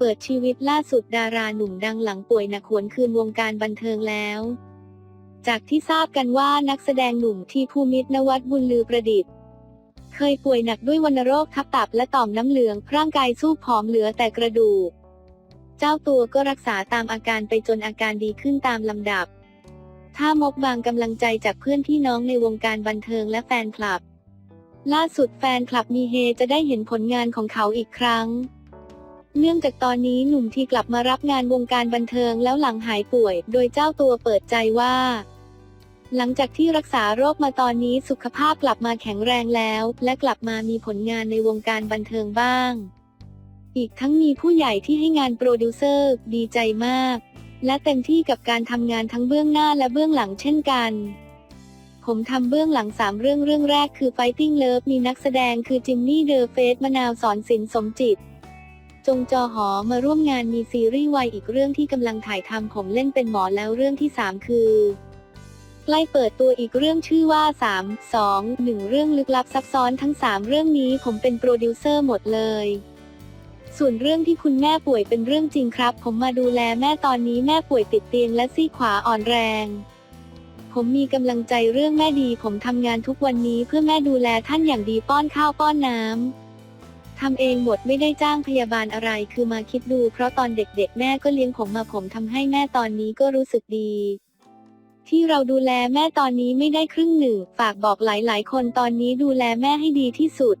ปิดชีวิตล่าสุดดาราหนุ่มดังหลังป่วยหนักหวนคืนวงการบันเทิงแล้ว จากที่ทราบกันว่านักแสดงหนุ่มทีภูมิตนวัตบุญลือประดิษฐ์ เคยป่วยหนักด้วยวัณโรคทับตับและต่อมน้ำเหลือง ร่างกายสู้ผอมเหลือแต่กระดูก เจ้าตัวก็รักษาตามอาการไปจนอาการดีขึ้นตามลำดับ ถ้ามกบางกำลังใจจากเพื่อนพี่น้องในวงการบันเทิงและแฟนคลับ ล่าสุดแฟนคลับมีเฮจะได้เห็นผลงานของเขาอีกครั้ง เนื่องจากตอนนี้หนุ่มทีกลับมารับงานวงการบันเทิงแล้วหลังหายป่วย โดยเจ้าตัวเปิดใจว่า หลังจากที่รักษาโรคมาตอนนี้สุขภาพกลับมาแข็งแรงแล้ว และกลับมามีผลงานในวงการบันเทิงบ้าง อีกทั้งมีผู้ใหญ่ที่ให้งานโปรดิวเซอร์ดีใจมาก และเต็มที่กับการทำงานทั้งเบื้องหน้าและเบื้องหลังเช่นกันผมทำเบื้องหลังสามเรื่องเรื่องแรกคือ Fighting Love มีนักแสดงคือจิมมี่เดอเฟสมะนาวสอนสินสมจิต จงจอหอมาร่วมงานมีซีรีส์วายอีกเรื่องที่กำลังถ่ายทำผมเล่นเป็นหมอแล้วเรื่องที่ 3 คือใกล้เปิดตัวอีกเรื่องชื่อว่า 3 2 1 เรื่องลึกลับซับซ้อนทั้ง 3 เรื่องนี้ผมเป็นโปรดิวเซอร์หมดเลย ส่วนเรื่องที่คุณแม่ป่วยเป็นเรื่องจริงครับ ผมมาดูแลแม่ตอนนี้แม่ป่วยติดเตียงและซี่ขวาอ่อนแรง ผมมีกำลังใจเรื่องแม่ดี ผมทำงานทุกวันนี้เพื่อแม่ดูแลท่านอย่างดีป้อนข้าวป้อนน้ำ ทำเองหมดไม่ได้จ้างพยาบาลอะไรคือมาคิดดู เพราะตอนเด็กๆ แม่ก็เลี้ยงผมมาผมทำให้แม่ตอนนี้ก็รู้สึกดี ที่เราดูแลแม่ตอนนี้ไม่ได้ครึ่งหนึ่ง ฝากบอกหลายๆ คนตอนนี้ดูแลแม่ให้ดีที่สุด